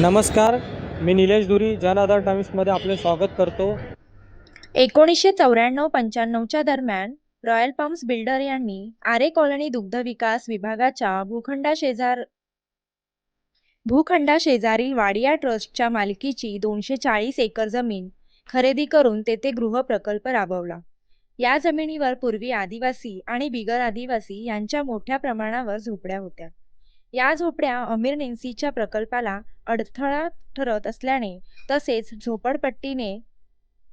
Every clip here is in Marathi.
नमस्कार मी निलेश धुरी जनआधार टाइम्समध्ये आपले स्वागत करतो. एकोणीसशे चौऱ्याण्णव पंच्याण्णवच्या दरम्यान रॉयल पम्प्स बिल्डर यांनी आरे कॉलनी दुग्ध विकास विभागाच्या भूखंडाशेजार भूखंडाशेजारील वाडिया ट्रस्टच्या मालकीची दोनशे चाळीस एकर जमीन खरेदी करून तेथे गृहप्रकल्प राबवला. या जमिनीवर पूर्वी आदिवासी आणि बिगर आदिवासी यांच्या मोठ्या प्रमाणावर झोपड्या होत्या. या झोपड्या अमीर नेन्सीच्या प्रकल्पाला अडथळा ठरत असल्याने तसेच झोपडपट्टीने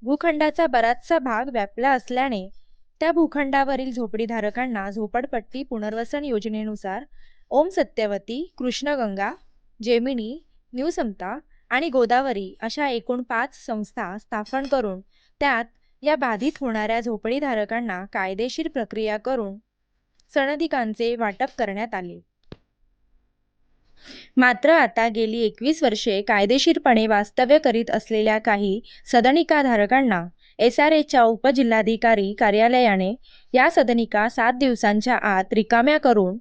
भूखंडाचा बराचसा भाग व्यापला असल्याने त्या भूखंडावरील झोपडीधारकांना झोपडपट्टी पुनर्वसन योजनेनुसार ओम सत्यवती कृष्णगंगा जेमिनी न्यू समता आणि गोदावरी अशा एकूण पाच संस्था स्थापन करून त्यात या बाधित होणाऱ्या झोपडीधारकांना कायदेशीर प्रक्रिया करून सनदिकांचे वाटप करण्यात आले. मात्र आता गेली एकवीस वर्षे कायदेशीरपणे वास्तव्य करीत असलेल्या काही सदनिकाधारकांना एस आर एच्या उपजिल्हाधिकारी कार्यालयाने या सदनिका सात दिवसांच्या आत रिकाम्या करून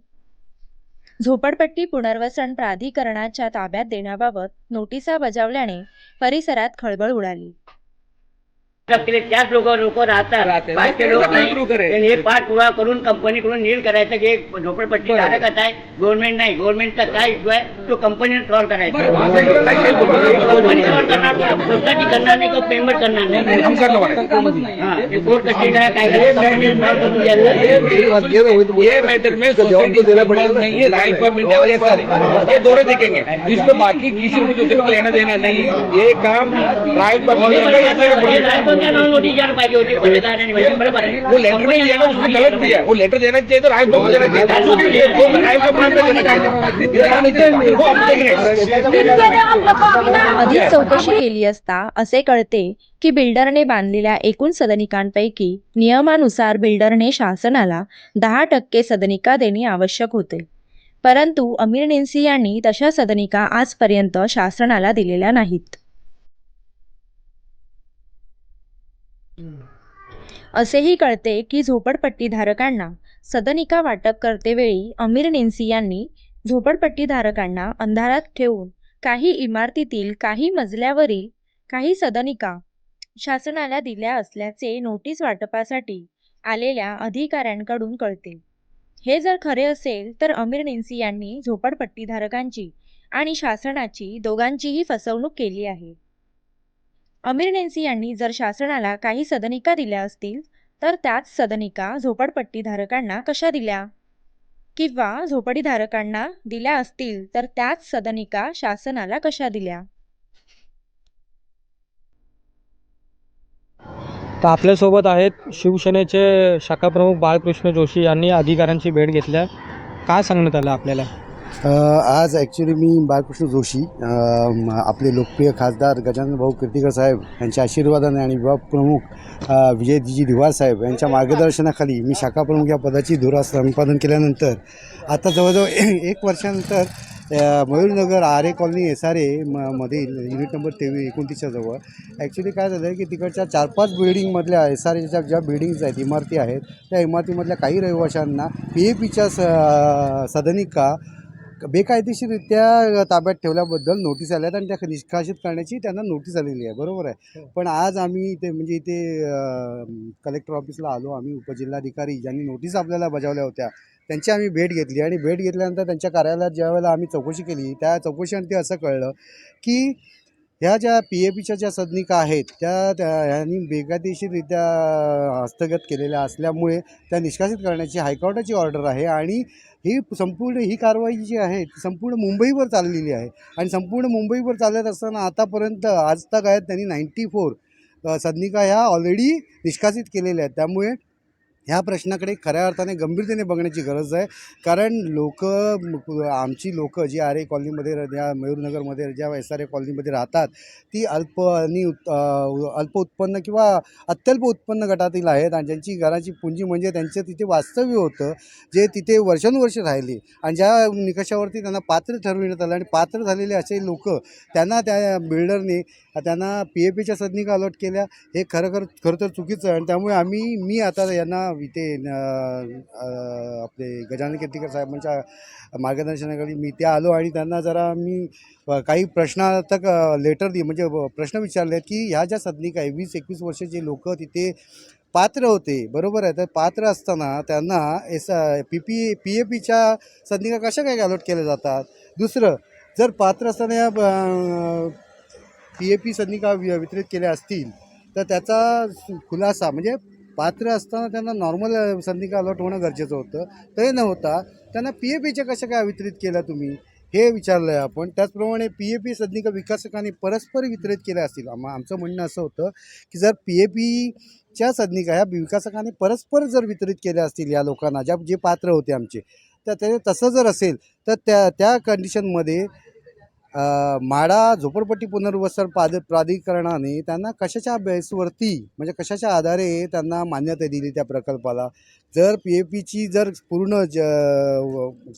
झोपडपट्टी पुनर्वसन प्राधिकरणाच्या ताब्यात देण्याबाबत नोटिसा बजावल्याने परिसरात खळबळ उडाली. त्याच लोक लोक राहतात. मग लोक नाही. हे पाठ पुरा करून कंपनीकडून नील करायचं की झोपडपट्टी. धारकच आहे गव्हर्नमेंट नाही. गव्हर्नमेंटचा काय इश्यू आहे तो कंपनीने सॉल्व्ह करायचा. कंपनी सॉल्व्ह करणार सोसायटी नाही किंवा पेमेंट नाही. हा, हे कोर्ट कशी काय है दोनों देखेंगे इसमें बाकी किसी को किसी को लेना देना नहीं ये काम राइट पर वो लेटर नहीं देना उसने गलत दिया वो लेटर देना चाहिए तो राइट को देना चाहिए वो राइट का प्लान देना चाहिए नहीं वो अधिक चौकशी केली असता असे कळते की बिल्डरने बांधलेल्या एकूण सदनिकांपैकी नियमानुसार बिल्डरने शासनाला दहा टक्के सदनिका देणे आवश्यक होते. परंतु अमीर नेन्सी यांनी तशा सदनिका आजपर्यंत शासनाला दिलेल्या नाहीत. असेही कळते की झोपडपट्टीधारकांना सदनिका वाटप करतेवेळी अमीर नेन्सी यांनी झोपडपट्टीधारकांना अंधारात ठेवून काही इमारतीतील काही मजल्यावरील काही सदनिका शासनाला दिल्या असल्याचे नोटीस वाटपासाठी आलेल्या अधिकाऱ्यांकडून कळते. हे जर खरे असेल तर अमीर नेन्सी यांनी झोपडपट्टीधारकांची आणि शासनाची दोघांचीही फसवणूक केली आहे. अमीर नेन्सी यांनी जर शासनाला काही सदनिका दिल्या असतील तर त्याच सदनिका झोपडपट्टीधारकांना कशा दिल्या? किंवा झोपडीधारकांना दिल्या असतील तर त्याच सदनिका शासनाला कशा दिल्या? तर आपल्यासोबत आहेत शिवसेनेचे शाखाप्रमुख बाळकृष्ण जोशी यांनी अधिकाऱ्यांची भेट घेतल्या. काय सांगण्यात आलं आपल्याला? आज ॲक्च्युली मी बाळकृष्ण जोशी आपले लोकप्रिय खासदार गजानन भाऊ कीर्तिकर साहेब यांच्या आशीर्वादाने आणि विभाग प्रमुख अ, विजयजी दिवार साहेब यांच्या मार्गदर्शनाखाली मी शाखा प्रमुख या पदाची धुरा संपादन केल्यानंतर आता जवळजवळ एक वर्षानंतर Mayurnagar Aarey colony S R A म मधील युनिट नंबर तेवीस एकोणतीसच्या जवळ. ॲक्च्युली काय झालं आहे की तिकडच्या चार पाच बिल्डिंगमधल्या एस आर एच्या ज्या बिल्डिंग्स आहेत इमारती आहेत त्या इमारतीमधल्या काही रहिवाशांना पी ए पीच्या स सदनिका बेकायदेशीररित्या ताब्यात ठेवल्याबद्दल नोटीस आल्या आहेत आणि त्या निष्कासित करण्याची त्यांना नोटीस आलेली आहे. बरोबर आहे. पण आज आम्ही इथे म्हणजे इथे कलेक्टर ऑफिसला आलो. आम्ही उपजिल्हाधिकारी ज्यांनी नोटीस आपल्याला बजावल्या होत्या त्यांची आम्ही भेट घेतली. आणि भेट घेतल्यानंतर त्यांच्या कार्यालयात ज्या वेळेला आम्ही चौकशी केली त्या चौकशीनंतर असं कळलं की ह्या ज्या पी ए पीच्या ज्या सदनिका आहेत त्या त्या ह्यांनी बेकायदेशीररित्या हस्तगत केलेल्या असल्यामुळे त्या निष्कासित करण्याची हायकोर्टाची ऑर्डर आहे आणि ही संपूर्ण ही कारवाई जी आहे ती संपूर्ण मुंबईवर चाललेली आहे. आणि संपूर्ण मुंबईवर चालत असताना आतापर्यंत आज तक आहेत त्यांनी नाईंटी फोर सदनिका ह्या ऑलरेडी निष्कासित केलेल्या आहेत. त्यामुळे ह्या प्रश्नाकडे खऱ्या अर्थाने गंभीरतेने बघण्याची गरज आहे. कारण लोक आमची लोक जी आर ए कॉलनीमध्ये ज्या मयूरनगरमध्ये ज्या एस आर ए कॉलनीमध्ये राहतात ती अल्प आणि अल्प उत्पन्न किंवा अत्यल्प उत्पन्न गटातील आहेत आणि ज्यांची घराची पुंजी म्हणजे त्यांचं तिथे वास्तव्य होतं जे तिथे वर्षानुवर्ष राहिले. आणि ज्या निकषावरती त्यांना पात्र ठरविण्यात आलं आणि पात्र झालेले असे लोक त्यांना त्या बिल्डरने त्यांना पी ए पीच्या सदनिका अलॉट केल्या. हे खरं खरं खरं तर चुकीचं आहे आणि त्यामुळे आम्ही मी आता यांना इथे आपले गजानन कीर्तीकर साहेबांच्या मार्गदर्शनाखाली मी त्या आलो आणि त्यांना जरा मी काही प्रश्नातक लेटर दि म्हणजे प्रश्न विचारले की ह्या ज्या सदनिका आहे वीस एकवीस वर्षाचे लोक तिथे पात्र होते बरोबर आहे? तर पात्र असताना त्यांना S P P P A पीच्या सदनिका कशा काय अलॉट केल्या जातात? दुसरं जर पात्र असताना या पी ए पी सदनिका वि- वितरित केल्या असतील तर त्याचा खुलासा म्हणजे पात्र असताना त्यांना नॉर्मल संधी अलॉट होणं गरजेचं होतं. ते न होता त्यांना पी ए पीच्या कशा काय वितरित केल्या तुम्ही? हे विचारलं आहे आपण. त्याचप्रमाणे पी ए पी सदनिका विकासकांनी परस्पर वितरित केल्या असतील. आम आमचं म्हणणं असं होतं की जर पी ए पीच्या सदनिका ह्या विकासकांनी परस्पर जर वितरित केल्या असतील या लोकांना ज्या जे पात्र होते आमचे तर ते तसं जर असेल तर त्या त्या कंडिशनमध्ये माडा झोपडपट्टी पुनर्वसन प्राध प्राधिकरणाने त्यांना कशाच्या बेसवरती म्हणजे कशाच्या आधारे त्यांना मान्यता दिली त्या प्रकल्पाला? जर पी ए पीची जर पूर्ण ज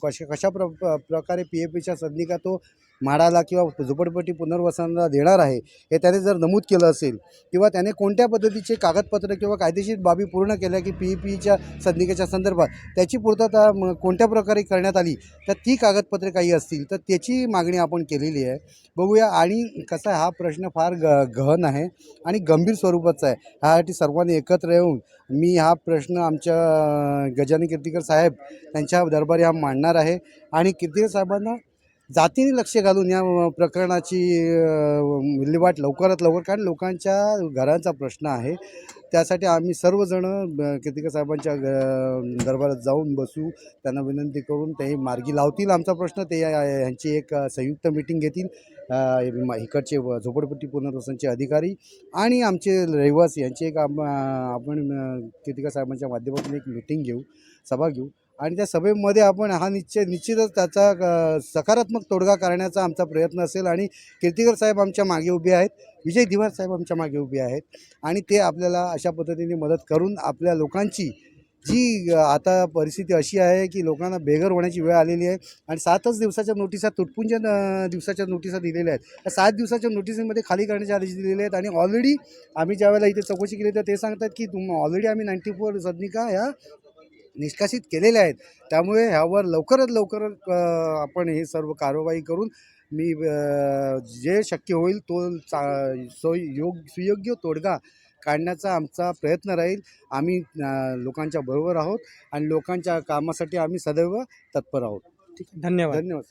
कशा कशा प्र प्रकारे पी ए पीच्या सदनिका तो म्हाडाला किंवा झोपडपट्टी पुनर्वसनाला देणार आहे हे त्याने जर नमूद केलं असेल किंवा त्याने कोणत्या पद्धतीचे कागदपत्र किंवा कायदेशीर बाबी पूर्ण केल्या की पी ई पीच्या सदनिकेच्या संदर्भात त्याची पूर्तता म- कोणत्या प्रकारे करण्यात आली तर ती कागदपत्रे काही असतील तर त्याची मागणी आपण केलेली आहे. बघूया आणि कसा आहे हा प्रश्न फार ग गहन आहे आणि गंभीर स्वरूपाचा आहे. ह्यासाठी सर्वांनी एकत्र येऊन मी हा प्रश्न आमच्या गजानन कीर्तिकर साहेब त्यांच्या दरबारी हा मांडणार आहे. आणि कीर्तिकर साहेबांना जातीने लक्ष घालून या प्रकरणाची विल्हेवाट लवकरात लवकर कारण लोकांच्या घरांचा प्रश्न आहे. त्यासाठी आम्ही सर्वजणं केतिका साहेबांच्या दरबारात जाऊन बसू त्यांना विनंती करून ते मार्गी लावतील आमचा प्रश्न. ते ह्यांची एक संयुक्त मिटिंग घेतील. इकडचे व- झोपडपट्टी पुनर्वसनचे अधिकारी आणि आमचे रहिवासी यांची एक आम- आपण केतिका साहेबांच्या माध्यमातून एक मिटिंग घेऊ सभा घेऊ. आणि त्या सभेमध्ये आपण हा निश्चय निश्चितच त्याचा सकारात्मक तोडगा करण्याचा आमचा प्रयत्न असेल आणि कीर्तिकर साहेब आमच्या मागे उभे आहेत विजय दिवार साहेब आमच्या मागे उभे आहेत आणि ते आपल्याला अशा पद्धतीने मदत करून आपल्या लोकांची जी आता परिस्थिती अशी आहे की लोकांना बेघर होण्याची वेळ आलेली आहे आणि सातच दिवसाच्या नोटिसा तुटपुंज दिवसाच्या नोटिसा दिलेल्या आहेत. त्या सात दिवसाच्या नोटिसीमध्ये खाली करण्याचे आदेश दिलेले आहेत आणि ऑलरेडी आम्ही ज्यावेळेला इथे चौकशी केली तर ते सांगतात की तुम ऑलरेडी आम्ही नाईन्टी फोर सदनिका ह्या निष्कासित केलेल्या आहेत. त्यामुळे ह्यावर लवकरात लवकर आपण हे सर्व कारवाई करून मी जे शक्य होईल तो चा सोय योग सुयोग्य तोडगा काढण्याचा आमचा प्रयत्न राहील. आम्ही लोकांच्या बरोबर आहोत आणि लोकांच्या कामासाठी आम्ही सदैव तत्पर आहोत. ठीक आहे. धन्यवाद. धन्यवाद.